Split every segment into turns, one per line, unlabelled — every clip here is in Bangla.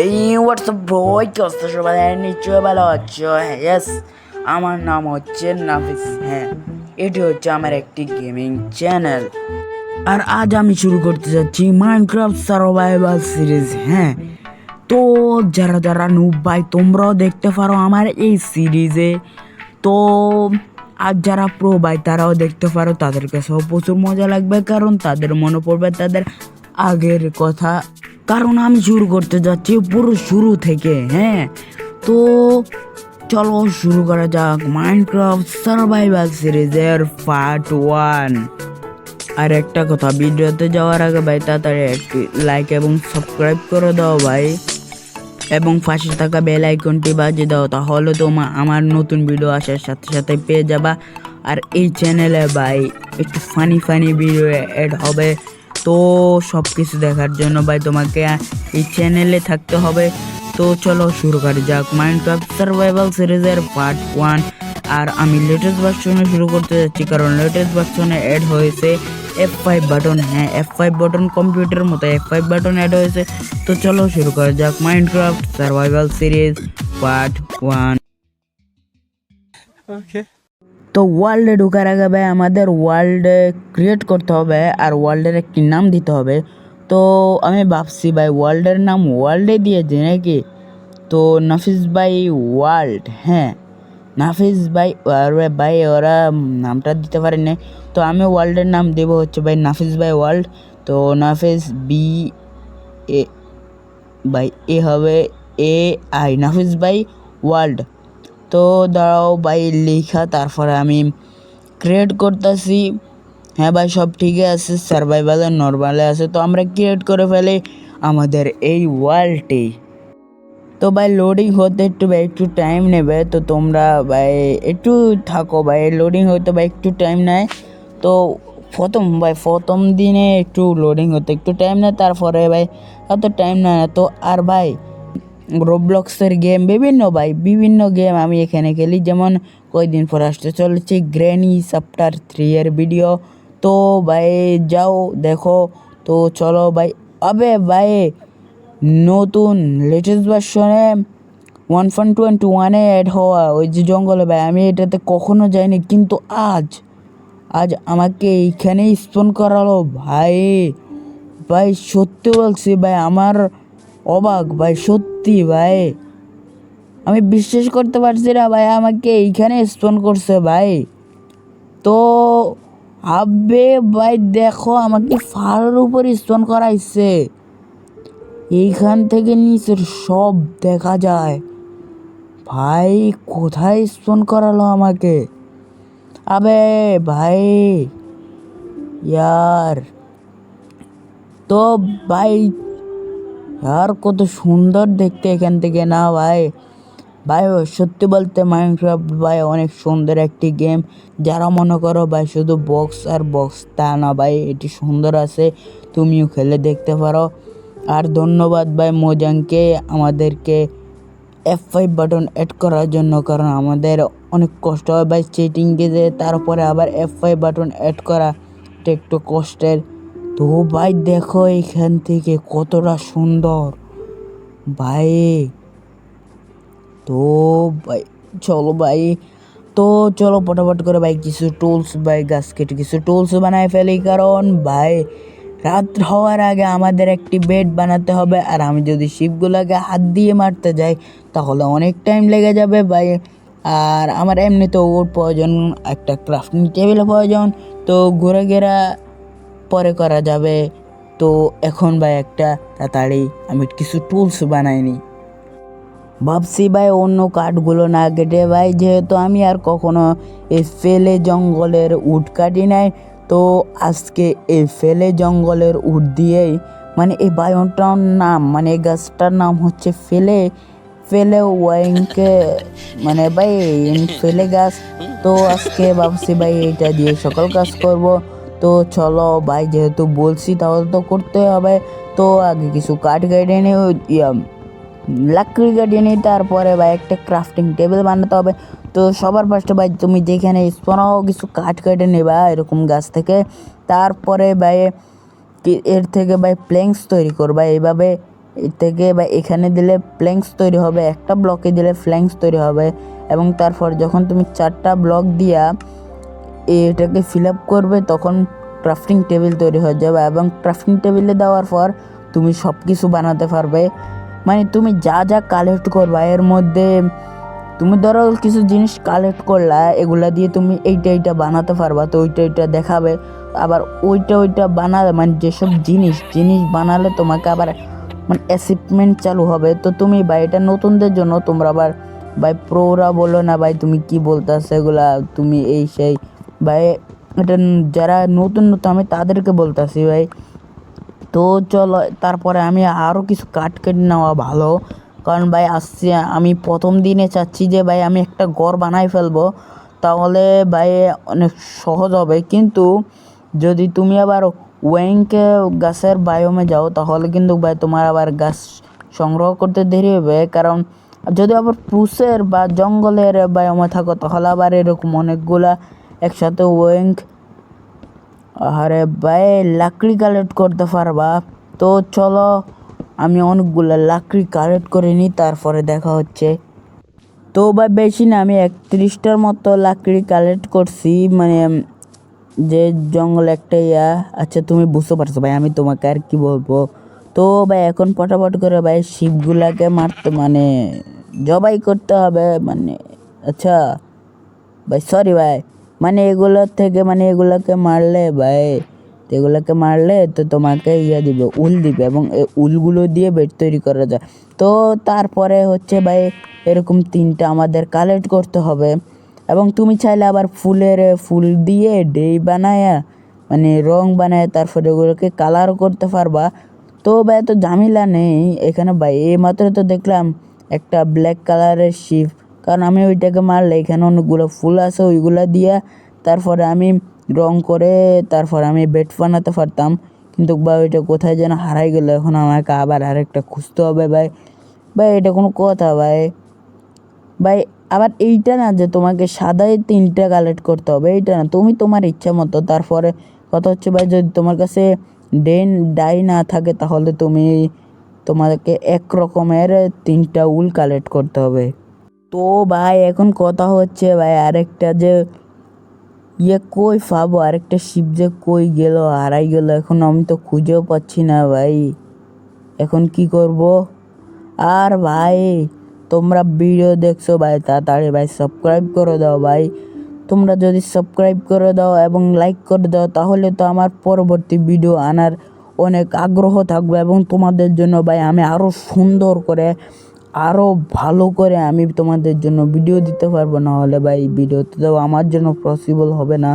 এই হোয়াটসঅ্যাপ বই কি অবস্থা সবাই নিশ্চয় ভালো আছো। ইয়েস আমার নাম হচ্ছে নাফিস। হ্যাঁ এটি হচ্ছে আমার একটি গেমিং চ্যানেল আর আজ আমি শুরু করতে যাচ্ছি মাইনক্রাফট সার্ভাইভাল সিরিজ হ্যাঁ তো যারা যারা নুব ভাই, তোমরাও দেখতে পারো আমার এই সিরিজে তো আর যারা প্রো ভাই, তারাও দেখতে পারো। তাদের কাছেও প্রচুর মজা লাগবে, কারণ তাদের মনে পড়বে তাদের আগের কথা। কারণ আমি শুরু করতে যাচ্ছি পুরো শুরু থেকে হ্যাঁ? তো চলো শুরু করা যাক। মাইনক্রাফট সার্ভাইভাল সিরিজের পার্ট ওয়ান আর একটা কথা, ভিডিওতে যাওয়ার আগে ভাই, তাড়াতাড়ি একটি লাইক এবং সাবস্ক্রাইব করে দাও ভাই। এবং পাশে থাকা বেল আইকনটি বাজিয়ে দাও, তাহলে তোমার আমার নতুন ভিডিও আসার সাথে সাথে পেয়ে যাবা। আর এই চ্যানেলে ভাই, একটু ফানি ফানি ভিডিও অ্যাড হবে। তো সব কিছু দেখার জন্য ভাই তোমাকে এই চ্যানেলে থাকতে হবে। তো চলো শুরু করা যাক মাইনক্রাফট সার্ভাইভাল সিরিজের পার্ট ওয়ান আর আমি লেটেস্ট ভার্সনে শুরু করতে যাচ্ছি, কারণ লেটেস্ট ভার্সনে অ্যাড হয়েছে এফ ফাইভ বাটন হ্যাঁ এফ ফাইভ বাটন কম্পিউটারের মতো এফ ফাইভ বাটন অ্যাড হয়েছে। তো চলো শুরু করা যাক Minecraft survival series part one
Okay.
তো ওয়ার্ল্ডে ঢোকার আগে ভাই আমাদের ওয়ার্ল্ডে ক্রিয়েট করতে হবে আর ওয়ার্ল্ডের একটি নাম দিতে হবে। তো আমি ভাবছি ভাই ওয়ার্ল্ডের নাম ওয়ার্ল্ডে দিয়েছে নাকি? তো নাফিস ভাই ওয়ার্ল্ড হ্যাঁ। নাফিস ভাই, আরে ভাই ওরা নামটা দিতে পারে না তো আমি ওয়ার্ল্ডের নাম দেব হচ্ছে ভাই নাফিস ভাই ওয়ার্ল্ড তো নাফিস বি এ বাই এ হবে A I Nafis by world তো দাঁড়াও বাই লেখা, তারপরে আমি ক্রিয়েট করতেছি। হ্যাঁ ভাই, সব ঠিকই আছে সার্ভাইভালে নর্মালে আছে। তো আমরা ক্রিয়েট করে ফেলি আমাদের এই ওয়ার্ল্ডটি। তো ভাই লোডিং হতে একটু ভাই, একটু টাইম নেবে। তো তোমরা ভাই, একটু থাকো ভাই লোডিং হতে ভাই, একটু টাইম নেয়। তো প্রথম ভাই, প্রথম দিনে একটু লোডিং হতে একটু টাইম নেয়, তারপরে ভাই, এত টাইম নেয় না। তো আর ভাই রোবলক্সের গেম বিভিন্ন ভাই, বিভিন্ন গেম আমি এখানে খেলি। যেমন কয়েকদিন পর আসতে চলেছে গ্র্যানি চ্যাপ্টার থ্রি এর ভিডিও তো ভাই, যাও, দেখো। তো চলো ভাই। আবে ভাই, নতুন লেটেস্ট ভার্সনে ওয়ান পয়েন্ট টোয়েন্টি ওয়ানে অ্যাড হওয়া ওই যে জঙ্গলে ভাই, আমি এটাতে কখনো যাইনি, কিন্তু আজ আজ আমাকে এইখানেই স্পন করালো ভাই। ভাই, সত্যি বলছি ভাই, আমার অবাক ভাই, সত্যি ভাই। আমি বিশ্বাস করতে পারছি না ভাই, আমাকে এইখানে স্পন করছে ভাই। তো আবে ভাই, দেখো আমাকে ফাড়ের উপর স্পন করাইছে। এইখান থেকে নিচের সব দেখা যায়। ভাই, কোথায় স্পন করালো আমাকে? আবে ভাই, ইয়ার। তো ভাই আর কত সুন্দর দেখতে এখান থেকে, না ভাই? ভাই সত্যি বলতে মাইনক্রাফট ভাই অনেক সুন্দর একটি গেম যারা মনে করো ভাই শুধু বক্স আর বক্স তা না ভাই, এটি সুন্দর আছে, তুমিও খেলে দেখতে পারো। আর ধন্যবাদ ভাই মোজাংকে আমাদেরকে এফ ফাইভ বাটন অ্যাড করার জন্য, কারণ আমাদের অনেক কষ্ট হয় ভাই চেটিংকে যে, তারপরে আবার এফ ফাইভ বাটন অ্যাড করা। একটু কষ্টের। তো ভাই দেখো এখান থেকে কতটা সুন্দর। ভাই, তো ভাই, চলো ভাই। তো চলো ফটাফট করে ভাই কিছু টুলস ভাই গাছ কেটে কিছু টুলস বানায় ফেলি। কারণ ভাই, রাত হওয়ার আগে আমাদের একটি বেড বানাতে হবে। আর আমি যদি শিপগুলোকে হাত দিয়ে মারতে যাই, তাহলে অনেক টাইম লেগে যাবে ভাই। আর আমার এমনিতেও ওর প্রয়োজন, একটা ক্রাফটিং টেবিল প্রয়োজন। তো ঘুরে ঘেরা পরে করা যাবে। তো এখন ভাই একটা তাড়াতাড়ি আমি কিছু টুলস বানাইনি ভাবছি ভাই অন্য কাঠগুলো না কেটে ভাই, যেহেতু আমি আর কখনো এই ফেলে জঙ্গলের উড কাটি নাই, তো আজকে এই ফেলে জঙ্গলের উড দিয়েই মানে এই বায়োটার নাম মানে এই গাছটার নাম হচ্ছে ফেলে ফেলে ওয়াইংকে মানে ভাই ফেলে গাছ। তো আজকে ভাবছি ভাই এটা দিয়ে সকল কাজ করব। তো চলো, ভাই, যেহেতু বলছি, তাহলে তো করতে হবে। তো আগে কিছু কাঠ কেটে নিয়ে লাকড়ি কাটিয়ে নিই, তারপরে ভাই, একটা ক্রাফটিং টেবিল বানাতে হবে। তো সবার ফার্স্টে ভাই, তুমি যেখানে স্পনাও কিছু কাঠ কেটে নেবা এরকম গাছ থেকে। তারপরে ভাই এর থেকে ভাই প্ল্যাঙ্কস তৈরি করবা এইভাবে। এর থেকে বা এখানে দিলে প্ল্যাঙ্কস তৈরি হবে, একটা ব্লকে দিলে ফ্ল্যাঙ্কস তৈরি হবে। এবং তারপর যখন তুমি চারটা ব্লক দিয়া এটাকে ফিল আপ করবে, তখন ক্রাফটিং টেবিল তৈরি হয়ে যাবে এবং ক্রাফটিং টেবিলে দেওয়ার পর তুমি সব কিছু বানাতে পারবে। মানে তুমি যা যা কালেক্ট করবা, এর মধ্যে তুমি ধরো কিছু জিনিস কালেক্ট করলা, এগুলা দিয়ে তুমি এইটা এইটা বানাতে পারবা, তো ওইটা ওইটা দেখাবে। আবার ওইটা ওইটা বানালে মানে যেসব জিনিস জিনিস বানালে তোমাকে আবার মানে অ্যাচিভমেন্ট চালু হবে। তো তুমি ভাই এটা নতুনদের জন্য, তোমরা আবার ভাই প্রোরা বলো না ভাই, তুমি কি বলতেছো এগুলা, তুমি এই সেই ভাই, এটা যারা নতুন নতুন আমি তাদেরকে বলতেছি ভাই। তো চলো, তারপরে আমি আরও কিছু কাট কেটে নেওয়া ভালো। কারণ ভাই, আসছে, আমি প্রথম দিনে চাচ্ছি যে ভাই, আমি একটা ঘর বানাই ফেলব। তাহলে ভাই, অনেক সহজ হবে। কিন্তু যদি তুমি আবার ওয়েংকে গাছের বায়োমে যাও, তাহলে কিন্তু ভাই, তোমার আবার গাছ সংগ্রহ করতে দেরি হবে। কারণ যদি আবার পুষের বা জঙ্গলের বায়োমে থাকো, তাহলে আবার এরকম অনেকগুলা একসাথে ওয়েঙ্ক আরে ভাই, লাকড়ি কালেক্ট করতে পারবা। তো চলো, আমি অনেকগুলো লাকড়ি কালেক্ট করে নিই, তারপরে দেখা হচ্ছে। তো ভাই, বেশি না, আমি একত্রিশটার মতো লাকড়ি কালেক্ট করছি মানে যে জঙ্গল একটা ইয়া আচ্ছা তুমি বুঝতে পারছ ভাই, আমি তোমাকে আর কি বলব। তো ভাই, এখন পটাপট করে ভাই, শিপগুলাকে মারতে মানে জবাই করতে হবে মানে আচ্ছা। ভাই সরি ভাই মানে এগুলোর থেকে মানে এগুলোকে মারলে ভাই তো এগুলোকে মারলে তো তোমাকে ইয়ে দিবে, উল দিবে এবং এই উলগুলো দিয়ে বেড তৈরি করা যায়। তো তারপরে হচ্ছে ভাই এরকম তিনটা আমাদের কালেক্ট করতে হবে এবং তুমি চাইলে আবার ফুলের ফুল দিয়ে ডেই বানায় মানে রং বানায় তারপরে ওগুলোকে কালারও করতে পারবা। তো ভাই এত ঝামেলা নেই, এখানে ভাই এই মাত্র তো দেখলাম একটা ব্ল্যাক কালারের শিপ কারণ আমি ওইটাকে মারলে এখানে অনেকগুলো ফুল আছে, ওইগুলো দিয়ে তারপরে আমি রং করে তারপর আমি বেড বানাতে পারতাম। কিন্তু ভাই, ওইটা কোথায় যেন হারাই গেল। এখন আমাকে আবার আরেকটা খুঁজতে হবে ভাই। ভাই, এটা কোনো কথা ভাই। ভাই, আবার এইটা না যে তোমাকে সাদাই তিনটা কালেক্ট করতে হবে, এইটা না। তুমি তোমার ইচ্ছা মতো, তারপরে কথা হচ্ছে ভাই, যদি তোমার কাছে ডেন ডাই না থাকে, তাহলে তুমি তোমাকে এক রকমের তিনটা উল কালেক্ট করতে হবে। তো ভাই, এখন কথা হচ্ছে ভাই, আরেকটা যে ইয়ে কই পাবো? আরেকটা শিপ যে কই গেল, হারাই গেল, এখন আমি তো খুঁজেও পাচ্ছি না ভাই। এখন কি করব? আর ভাই, তোমরা ভিডিও দেখছ ভাই, তাড়াতাড়ি ভাই সাবস্ক্রাইব করে দাও ভাই। তোমরা যদি সাবস্ক্রাইব করে দাও এবং লাইক করে দাও, তাহলে তো আমার পরবর্তী ভিডিও আনার অনেক আগ্রহ থাকবে এবং তোমাদের জন্য ভাই, আমি আরও সুন্দর করে আরও ভালো করে আমি তোমাদের জন্য ভিডিও দিতে পারব না হলে ভাই ভিডিওতে তো আমার জন্য পসিবল হবে না।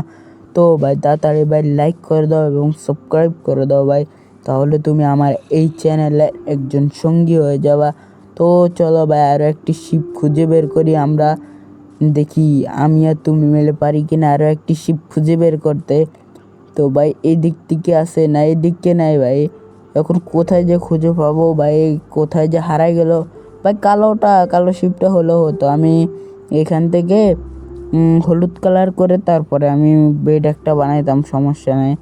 তো ভাই তাড়াতাড়ি ভাই লাইক করে দাও এবং সাবস্ক্রাইব করে দাও ভাই, তাহলে তুমি আমার এই চ্যানেলে একজন সঙ্গী হয়ে যাবা। তো চলো ভাই আরও একটি শিপ খুঁজে বের করি আমরা। দেখি আমি আর তুমি মিলে পারি কি না আরও একটি শিপ খুঁজে বের করতে। তো ভাই এই দিক থেকে আসে না এই দিককে নাই ভাই। এখন কোথায় যে খুঁজে পাবো ভাই, কোথায় যে হারাই গেল ভাই কালোটা, কালো শিপটা হলো হতো। আমি এখান থেকে হলুদ কালার করে তারপরে আমি বেড একটা বানাইতাম, সমস্যা নেই।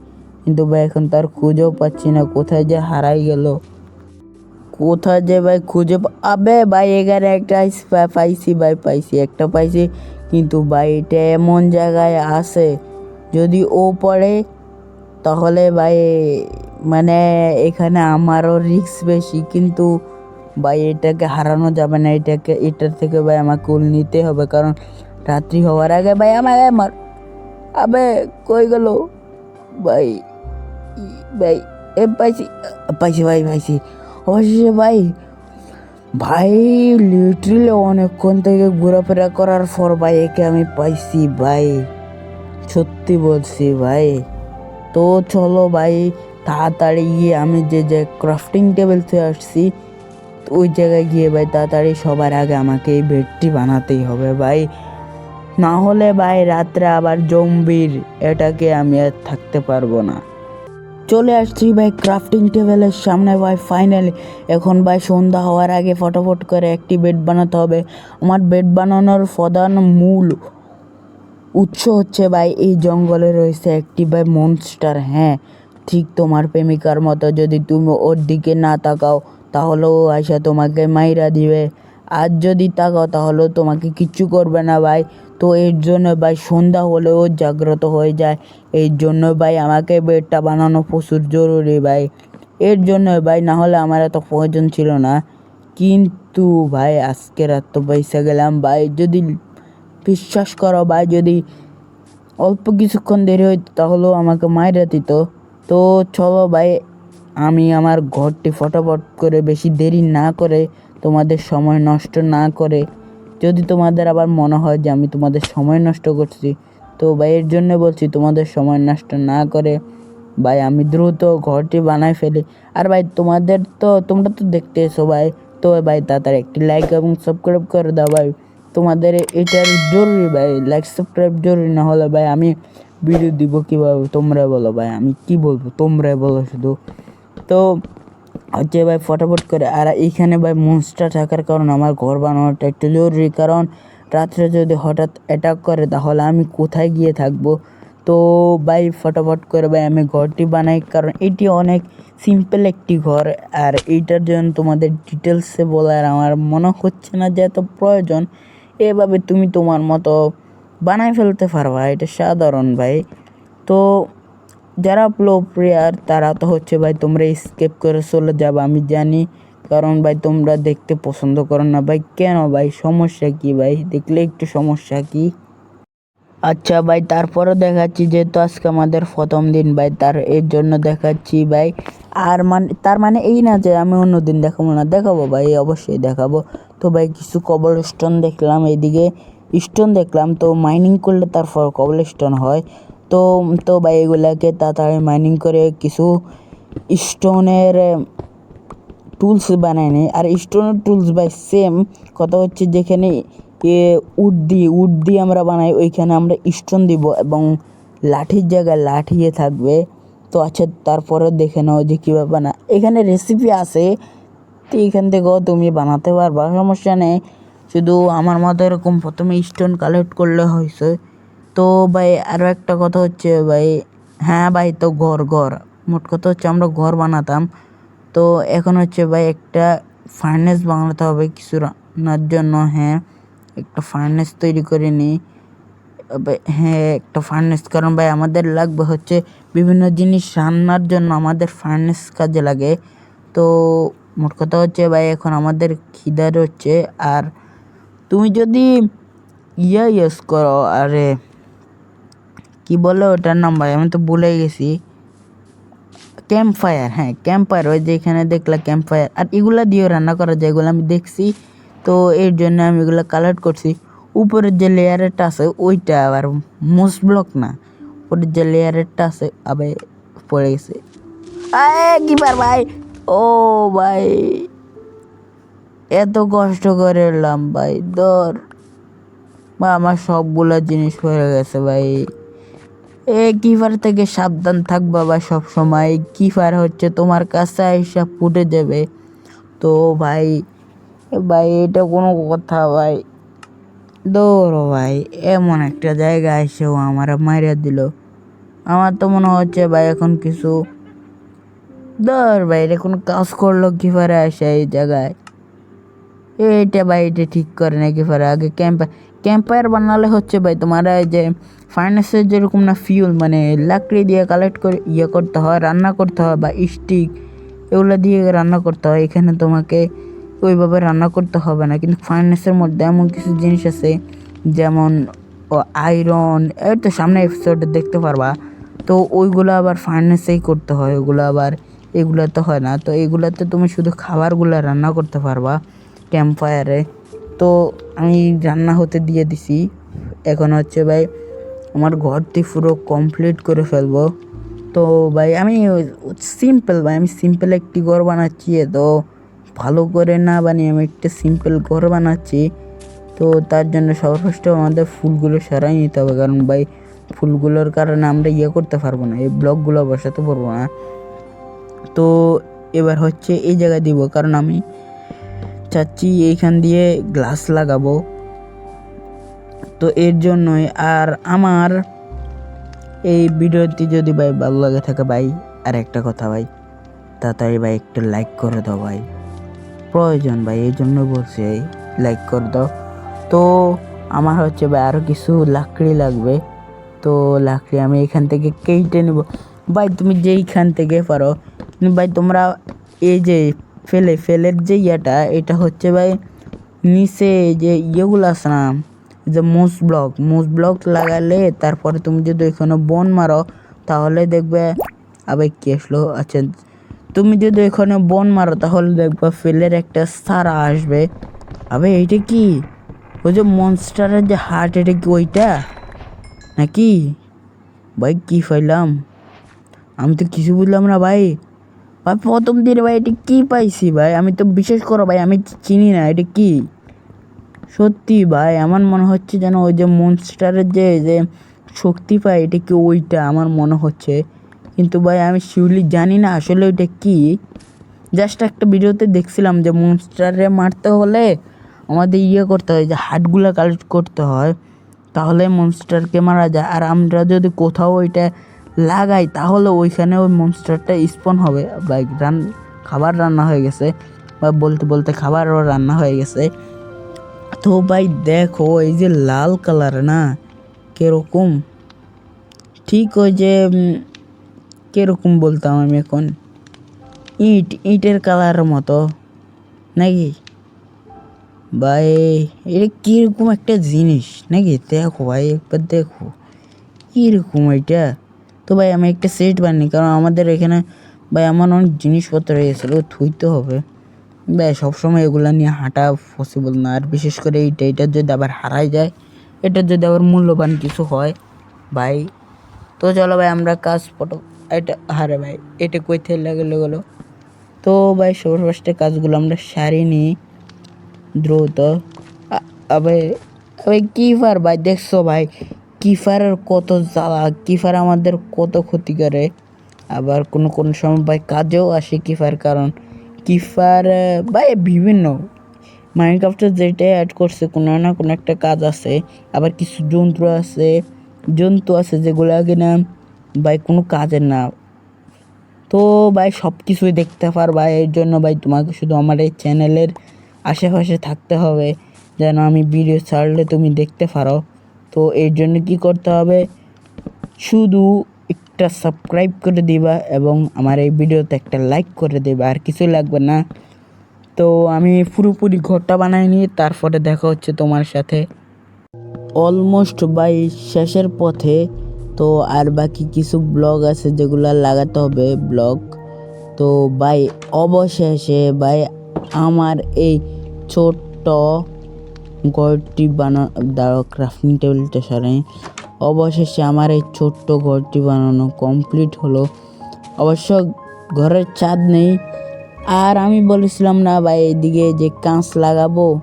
কিন্তু ভাই এখন তার খুঁজেও পাচ্ছি না, কোথায় যে হারাই গেল। কোথায় যে ভাই খুঁজে আবে ভাই, এখানে একটা পাইছি ভাই, পাইছি, একটা পাইছি। কিন্তু ভাই, এটা এমন জায়গায় আছে, যদি ও পড়ে, তাহলে ভাই মানে এখানে আমারও রিস্ক বেশি। কিন্তু ভাই, এটাকে হারানো যাবে না, এটাকে এটার থেকে ভাই আমাকে উল নিতে হবে, কারণ রাত্রি হওয়ার আগে ভাই আমার আমার আবে, কই গেল? ভাই ভাই, এ, পাইছি পাইছি ভাই, পাইছি। অবশেষে ভাই ভাই লিটারেলি অনেকক্ষণ থেকে ঘোরাফেরা করার পর ভাই, একে আমি পাইছি ভাই। সত্যি বলছি ভাই। তো চলো ভাই, তাড়াতাড়ি গিয়ে আমি যে যে ক্রাফটিং টেবিল থেকে আসছি ওই জায়গায় গিয়ে ভাই তাড়াতাড়ি সবার আগে আমাকে এই বেডটি বানাতেই হবে ভাই। না হলে ভাই রাত্রে আবার জম্বির, এটাকে আমি আর থাকতে পারব না। চলে আসছি ভাই ক্রাফটিং টেবিলের সামনে ভাই ফাইনালি এখন ভাই সন্ধ্যা হওয়ার আগে ফটাফট করে একটি বেড বানাতে হবে। আমার বেড বানানোর প্রধান মূল উৎস হচ্ছে ভাই, এই জঙ্গলে রয়েছে একটি ভাই মনস্টার হ্যাঁ। ঠিক তোমার প্রেমিকার মতো যদি তুমি ওর দিকে না তাকাও তাহলেও আইসা তোমাকে মাইরা দিবে। আর যদি তাকাও, তাহলেও তোমাকে কিচ্ছু করবে না ভাই। তো এর জন্য ভাই সন্ধ্যা হলেও জাগ্রত হয়ে যায়। এর জন্য ভাই আমাকে বেডটা বানানো প্রচুর জরুরি ভাই। এর জন্য ভাই না হলে আমার এত প্রয়োজন ছিল না। কিন্তু ভাই আজকে রাত তো পয়সা গেলাম ভাই। যদি বিশ্বাস করো ভাই, যদি অল্প কিছুক্ষণ দেরি হইতো, তাহলেও আমাকে মাইরা দিত। তো চলো ভাই আমি আমার ঘরটি ফটাফট করে বেশি দেরি না করে তোমাদের সময় নষ্ট না করে। যদি তোমাদের আবার মনে হয় যে আমি তোমাদের সময় নষ্ট করছি, তো ভাই এর জন্য বলছি তোমাদের সময় নষ্ট না করে। ভাই আমি দ্রুত ঘরটি বানাই ফেলি। আর ভাই তোমাদের তো, তোমরা তো দেখতে এসো ভাই। তো ভাই তাড়াতাড়ি একটি লাইক এবং সাবস্ক্রাইব করে দাও ভাই। তোমাদের এটার জরুরি ভাই লাইক সাবস্ক্রাইব জরুরি না হলে ভাই আমি ভিডিও দিব কীভাবে? তোমরা বলো ভাই, আমি কি বলব? তোমরাই বলো শুধু। তো হচ্ছে ভাই ফটাফট করে, আর এইখানে ভাই মনস্টার থাকার কারণে আমার ঘর বানানোটা একটু জরুরি। কারণ রাত্রে যদি হঠাৎ অ্যাটাক করে, তাহলে আমি কোথায় গিয়ে থাকব? তো ভাই ফটাফট করে ভাই আমি ঘরটি বানাই, কারণ এটি অনেক সিম্পল একটি ঘর। আর এইটার জন্য তোমাদের ডিটেলসে বলার আমার মনে হচ্ছে না যে এত প্রয়োজন। এভাবে তুমি তোমার মতো বানাই ফেলতে পারবা, এটা সাধারণ ভাই। তো যারা প্লো প্লেয়ার তারা তো হচ্ছে ভাই তোমরা স্কেপ করে চলে যাবে, আমি জানি। কারণ ভাই তোমরা দেখতে পছন্দ করো না ভাই। কেন ভাই? সমস্যা কি ভাই? দেখলে একটু সমস্যা কি? আচ্ছা ভাই তারপরে দেখাচ্ছি যেহেতু আজকে আমাদের প্রথম দিন ভাই, তার এর জন্য দেখাচ্ছি ভাই। আর মানে তার মানে এই না যে আমি অন্য দিন দেখাবো না, দেখাবো ভাই, অবশ্যই দেখাবো। তো ভাই কিছু কবল স্টোন দেখলাম, এইদিকে স্টোন দেখলাম, তো মাইনিং করলে তারপর কবল স্টোন হয়। তো তো ভাই এগুলাকে তাড়াতাড়ি মাইনিং করে কিছু স্টোনের টুলস বানায় নেই আর স্টোনের টুলস বাই সেম কথা হচ্ছে যেখানে উড দিয়ে উড দিয়ে আমরা বানাই, ওইখানে আমরা স্টোন দিব এবং লাঠির জায়গায় লাঠিয়ে থাকবে। তো আচ্ছা তারপরে দেখে নাও যে কীভাবে বানা, এখানে রেসিপি আছে, তো এখান থেকেও তুমি বানাতে পারবা, সমস্যা নেই। শুধু আমার মতো এরকম প্রথমে স্টোন কালেক্ট করলে হয়েছে। তো ভাই আরও একটা কথা হচ্ছে ভাই হ্যাঁ ভাই তো ঘর ঘর। মোট কথা হচ্ছে আমরা ঘর বানাতাম। তো এখন হচ্ছে ভাই একটা ফার্নেস বানাতে হবে কিছু রান্নার জন্য হ্যাঁ। একটা ফার্নেস তৈরি করে নিই হ্যাঁ একটা ফার্নেস কারণ ভাই আমাদের লাগবে হচ্ছে বিভিন্ন জিনিস রান্নার জন্য আমাদের ফার্নেস কাজে লাগে। তো মোট কথা হচ্ছে ভাই এখন আমাদের খিদার হচ্ছে আর তুমি যদি ইয়া ইউজ করো, আরে কি বলে ওটার নাম ভাই আমি তো ভুলে গেছি। ক্যাম্প ফায়ার হ্যাঁ ক্যাম্প ফায়ার ওই যে এখানে দেখলা ক্যাম্প ফায়ার আর এগুলো দিয়েও রান্না করা যায়, এগুলো আমি দেখছি। তো এর জন্য আমি এগুলো কালেক্ট করছি। উপরের যে লেয়ারেরটা আছে, ওইটা আবার মোস্ট ব্লক না। উপরের যে লেয়ারেরটা আছে আবে পড়ে গেছে। কিপার ভাই? ও ভাই। এত কষ্ট করে এলাম ভাই, ধর। বা আমার সবগুলো জিনিস হয়ে গেছে ভাই। এ কিপার থেকে সাবধান থাকবা বা সব সময় কিপার হচ্ছে তোমার কাছে আইসা ফুটে যাবে। তো ভাই ভাই, এটা কোনো কথা ভাই। দৌড়ো ভাই, এমন একটা জায়গায় এসেও আমার মাইরা দিল। আমার তো মনে হচ্ছে ভাই এখন কিছু দর ভাই, এটা কোনো কাজ করল কিপারে আসে এই জায়গায়। এইটা ভাই, এটা ঠিক করে না কিপারে। আগে ক্যাম্প ক্যাম্পায়ার বানালে হচ্ছে ভাই তোমার এই যে ফার্নেসের যেরকম না ফিউল মানে লাকড়ি দিয়ে কালেক্ট করে ইয়ে করতে হয়, রান্না করতে হয় বা স্টিক এগুলো দিয়ে রান্না করতে হয়, এখানে তোমাকে ওইভাবে রান্না করতে হবে না। কিন্তু ফার্নেসের মধ্যে এমন কিছু জিনিস আছে, যেমন আয়রন এই তো সামনে এপিসোডে দেখতে পারবা। তো ওইগুলো আবার ফার্নেসেই করতে হয় ওগুলো আবার এগুলো তো হয় না। তো এগুলোতে তুমি শুধু খাবারগুলো রান্না করতে পারবা ক্যাম্প ফায়ারে তো আমি রান্না হতে দিয়ে দিছি। এখন হচ্ছে ভাই, আমার ঘরটি পুরো কমপ্লিট করে ফেলব। তো ভাই, আমি সিম্পল ভাই, আমি সিম্পল একটি ঘর বানাচ্ছি তো। ভালো করে না বানিয়ে আমি একটা সিম্পল ঘর বানাচ্ছি। তো তার জন্য সর্বশ্রেষ্ঠ আমাদের ফুলগুলো সরাই নিতে হবে। কারণ ভাই, ফুলগুলোর কারণে আমরা ইয়ে করতে পারব না, এই ব্লকগুলো বসাতে পারব না। তো এবার হচ্ছে এই জায়গায় দিব। কারণ আমি চাচ্ছি এইখান দিয়ে গ্লাস লাগাবো। তো এর জন্যই আর আমার এই ভিডিওটি যদি ভাই ভালো লাগে থাকে ভাই আর একটা কথা ভাই, তাড়াতাড়ি ভাই একটু লাইক করে দাও ভাই। প্রয়োজন ভাই, এই জন্য বলছি লাইক করে দাও। তো আমার হচ্ছে ভাই আরও কিছু লাকড়ি লাগবে। তো লাকড়ি আমি এখান থেকে কেটে নেব। ভাই তুমি যেইখান থেকে পারো, ভাই তোমরা এই যে ফেলে ফেলের যে ইয়েটা, এটা হচ্ছে ভাই নিচে যে ইয়েগুলো আছে না, যে মোস ব্লক মোস ব্লক লাগালে তারপরে তুমি যদি ওইখানে বন মারো, তাহলে দেখবে, আবার কি আসলো আচ্ছা তুমি যদি ওইখানে বন মারো, তাহলে দেখবে ফেলের একটা সারা আসবে। আবে, এইটা কি? ওই যে মনস্টারের যে হার্ট এটা কি ওইটা? নাকি? ভাই, কি ফাইলাম আমি তো কিছু বুঝলাম না ভাই। ভাই, প্রথম দিনে ভাই এটা কী পাইছি ভাই? আমি তো বিশেষ করো ভাই, আমি চিনি না এটা কি। সত্যি ভাই, আমার মনে হচ্ছে যেন ওই যে মনস্টারের যে যে শক্তি পায়, এটা কি ওইটা? আমার মনে হচ্ছে। কিন্তু ভাই, আমি শিউলি জানি না আসলে ওইটা কি। জাস্ট একটা ভিডিওতে দেখছিলাম যে মনস্টারে মারতে হলে আমাদের ইয়ে করতে হয়, যে হাটগুলো কালেক্ট করতে হয়। তাহলে মনস্টারকে মারা যায়। আর আমরা যদি কোথাও ওইটা লাগাই, তাহলে ওইখানে ওই মনস্টারটা স্পন হবে। বা রান, খাবার রান্না হয়ে গেছে। বা বলতে বলতে খাবারও রান্না হয়ে গেছে। তো ভাই, দেখো, এই যে লাল কালার না, কীরকম? ঠিক ওই যে কীরকম বলতাম আমি এখন। ইট, ইটের কালারের মতো। নাকি? ভাই, এটা কীরকম একটা জিনিস? নাকি? দেখো ভাই, একবার দেখো। কীরকম এটা? তো ভাই, আমি একটা সেট বানিয়ে কারণ আমাদের এখানে ভাই আমার অনেক জিনিসপত্র রয়েছিল থুইতে হবে। ভাই, সবসময় এগুলো নিয়ে হাঁটা পসিবল না। আর বিশেষ করে এইটা, এটা যদি আবার হারাই যায়, এটা যদি আবার মূল্যবান কিছু হয়, ভাই, তো চলো ভাই, আমরা কাজ ফটো এটা হারে ভাই, এটা কই থেকে লাগলে গেলো। তো ভাই, সবার ফার্স্টে কাজগুলো আমরা সারি নিই, দ্রুত। আবে আবে কিফার ভাই, দেখছ ভাই কিফারের কত জ্বালা কিফার আমাদের কত ক্ষতি করে। আবার কোনো কোনো সময় ভাই কাজেও আসে কিফার, কারণ কিফার ভাই বিভিন্ন। মাইনক্রাফটে যেটা অ্যাড করছে, কোনো না কোনো একটা কাজ আছে। আবার কিছু জন্তু আছে জন্তু আছে যেগুলো আগে না ভাই কোনো কাজের না। তো ভাই সব কিছুই দেখতে পারবা এর জন্য ভাই তোমাকে শুধু আমার এই চ্যানেলের আশেপাশে থাকতে হবে। যেন আমি ভিডিও ছাড়লে তুমি দেখতে পারো। তো এর জন্য কি করতে হবে? শুধু একটা সাবস্ক্রাইব করে দিবা এবং আমার এই ভিডিওতে একটা লাইক করে দেবা, আর কিছুই লাগবে না। তো আমি পুরোপুরি ঘরটা বানাই নিয়ে তারপরে দেখা হচ্ছে তোমার সাথে। অলমোস্ট বাই শেষের পথে, তো আর বাকি কিছু ব্লগ আছে যেগুলো লাগাতে হবে ব্লগ তো ভাই অবশেষে ভাই আমার এই ছোট্ট ঘরটি বানা দাঁড়ো ক্রাফটিং টেবিলটা সরাই। অবশেষে আমার এই ছোট্ট ঘরটি বানানো কমপ্লিট হলো। অবশ্য ঘরের ছাদ নেই। আর আমি বলেছিলাম না, ভাই, এদিকে যে কাঁচ লাগাবো?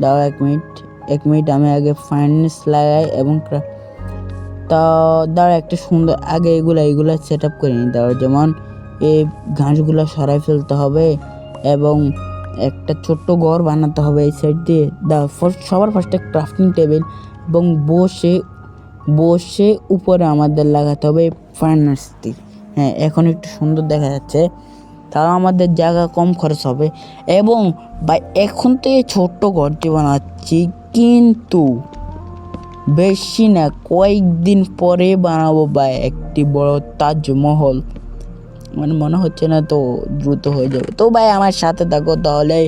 দাও এক মিনিট এক মিনিট, আমি আগে ফাইন্যান্স লাগাই এবং তা দাঁড়া একটা সুন্দর, আগে এগুলা এগুলা সেট আপ করে নিই দাঁড়া যেমন এই ঘাসগুলো সরাই ফেলতে হবে এবং একটা ছোট্ট ঘর বানাতে হবে এই সাইড দিয়ে। দা ফার্স্ট সবার ফার্স্টে ক্রাফটিং টেবিল এবং বসে বসে উপরে আমাদের লাগাতে হবে ফার্নাসটি হ্যাঁ এখন একটু সুন্দর দেখা যাচ্ছে। তাও আমাদের জায়গা কম খরচ হবে এবং ভাই, এখন এই ছোট্ট ঘরটি বানাচ্ছি, কিন্তু বেশি না, কয়েকদিন পরে বানাবো বা একটি বড় তাজমহল। মানে মনে হচ্ছে না তো দ্রুত হয়ে যাবে। তো ভাই আমার সাথে থাকো তাহলে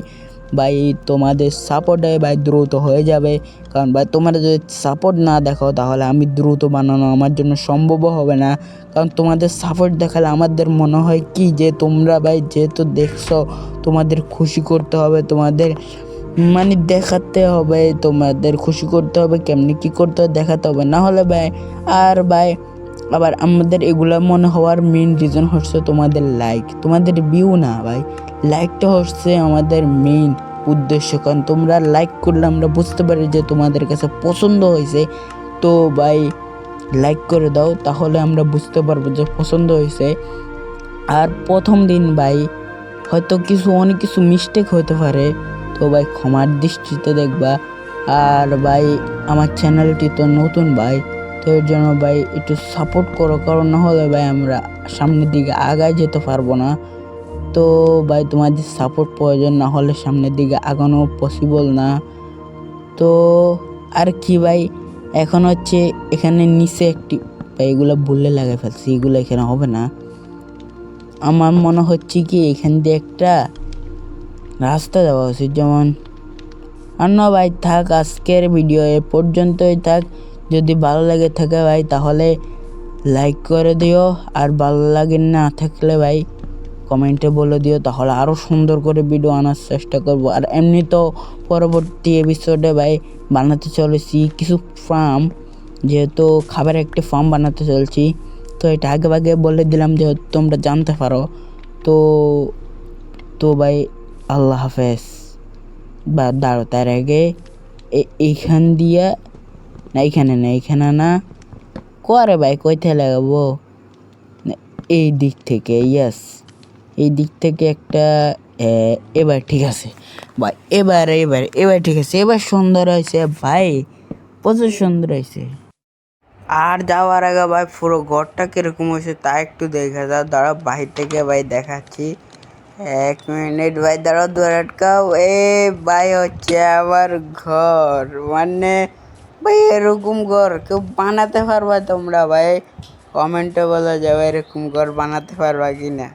ভাই তোমাদের সাপোর্টে ভাই দ্রুত হয়ে যাবে। কারণ ভাই তোমরা যদি সাপোর্ট না দেখো তাহলে আমি দ্রুত বানানো আমার জন্য সম্ভব হবে না। কারণ তোমাদের সাপোর্ট দেখালে আমাদের মনে হয় কি যে তোমরা ভাই যেহেতু দেখছ তোমাদের খুশি করতে হবে, তোমাদের মানে দেখাতে হবে, তোমাদের খুশি করতে হবে, কেমনি কি করতে হবে দেখাতে হবে। না হলে ভাই আর ভাই আবার আমাদের এগুলো মনে হওয়ার মেন রিজন হচ্ছে তোমাদের লাইক তোমাদের ভিউ না ভাই। লাইকটা হচ্ছে আমাদের মেইন উদ্দেশ্য, কারণ তোমরা লাইক করলে আমরা বুঝতে পারি যে তোমাদের কাছে পছন্দ হয়েছে। তো ভাই লাইক করে দাও, তাহলে আমরা বুঝতে পারব যে পছন্দ হয়েছে। আর প্রথম দিন ভাই, হয়তো কিছু, অনেক কিছু মিস্টেক হতে পারে। তো ভাই, ক্ষমার দৃষ্টিতে দেখবা। আর ভাই, আমার চ্যানেলটি তো নতুন ভাই। তো এর জন্য ভাই একটু সাপোর্ট করো, কারণ না হলে ভাই আমরা সামনের দিকে আগায় যেতে পারব না। তো ভাই তোমাদের সাপোর্ট প্রয়োজন, না হলে সামনের দিকে আগানো পসিবল না। তো আর কি ভাই, এখন হচ্ছে এখানে নিচে একটি, ভাই এগুলো ভুলে লাগে ফেলছি, এগুলো এখানে হবে না। আমার মনে হচ্ছে কি, এখান দিয়ে একটা রাস্তা যাওয়া উচিত, যেমন আর না ভাই, থাক, আজকের ভিডিও এ পর্যন্তই থাক। যদি ভালো লাগে থাকে ভাই, তাহলে লাইক করে দিও। আর ভালো লাগে না থাকলে ভাই কমেন্টে বলে দিও। তাহলে আরও সুন্দর করে ভিডিও আনার চেষ্টা করব। আর এমনি তো পরবর্তী এপিসোডে ভাই, বানাতে চলেছি কিছু ফার্ম যেহেতু খাবার একটি ফার্ম বানাতে চলছি, তো এটা আগে আগে বলে দিলাম যে তোমরা জানতে পারো। তো তো ভাই, আল্লাহ হাফেজ। বা দাঁড়ো তার আগে এইখান দিয়া না এইখানে না? এইখানে না করে ভাই, কইতে লাগাবো? এই দিক থেকে, ইয়াস। এই দিক থেকে একটা এবার ঠিক আছে। ভাই, এবার এবার এবার ঠিক আছে। এবার সুন্দর হয়েছে, ভাই। প্রচুর সুন্দর হয়েছে। আর যাওয়ার আগে ভাই, পুরো ঘরটা কীরকম হয়েছে তা একটু দেখা যাও দাঁড়াও, বাহির থেকে ভাই দেখাচ্ছি। এক মিনিট ভাই, দাঁড়াও আটকাও। এ, ভাই হচ্ছে আমার ঘর। মানে ভাই, এরকম ঘর কেউ বানাতে পারবা তোমরা ভাই? কমেন্টে বলা যাবে এরকম ঘর বানাতে পারবা কি না